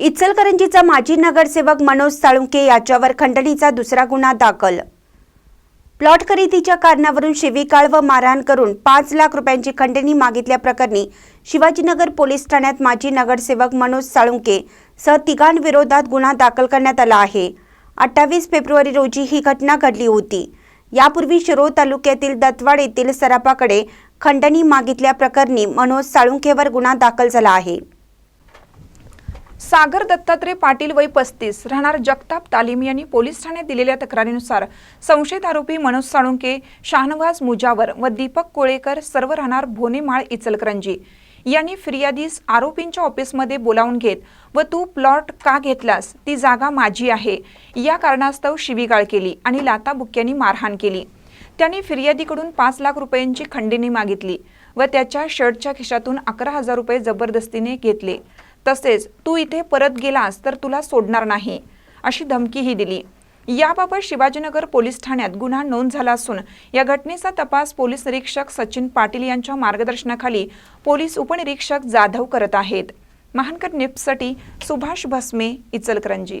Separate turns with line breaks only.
इचलकरंजीचा माजी नगरसेवक मनोज साळुंके याच्यावर खंडणीचा दुसरा गुन्हा दाखल. प्लॉट खरेदीच्या कारणावरून शिवीकाळ व मारहाण करून पाच लाख रुपयांची खंडणी मागितल्याप्रकरणी शिवाजीनगर पोलीस ठाण्यात माजी नगरसेवक मनोज साळुंके सह तिघांविरोधात गुन्हा दाखल करण्यात आला आहे. अठ्ठावीस फेब्रुवारी रोजी ही घटना घडली होती. यापूर्वी शिरोळ तालुक्यातील दत्वाड येथील सरापाकडे खंडणी मागितल्याप्रकरणी मनोज साळुंकेवर गुन्हा दाखल झाला आहे.
सागर दत्तात्रय पाटील वय पस्तीस. राहणार जगताप तालीम यांनी पोलीस ठाण्यात दिलेल्या तक्रारीनुसार संशयित आरोपी मनोज साळुंके शाहनवाज मुजावर व दीपक कोळेकर सर्व राहणार भोनेमाळ इचलकरंजी. यांनी फिर्यादीस आरोपींच्या ऑफिसमध्ये बोलावून घेत व तू प्लॉट का घेतलास? ती जागा माझी आहे. या कारणास्तव शिवीगाळ केली आणि लाताबुक्क्यांनी मारहाण केली. त्यांनी फिर्यादीकडून पाच लाख रुपयांची खंडणी मागितली व त्याच्या शर्टच्या खिशातून अकरा हजार रुपये जबरदस्तीने घेतले. तसेच तू इथे परत गेलास तर तुला सोडणार नाही अशी धमकीही दिली. याबाबत शिवाजीनगर पोलीस ठाण्यात गुन्हा नोंद झाला असून या घटनेचा तपास पोलीस निरीक्षक सचिन पाटील यांच्या मार्गदर्शनाखाली पोलीस उपनिरीक्षक जाधव करत आहेत. महानकर निप्ससाठी सुभाष भस्मे इचलकरंजी.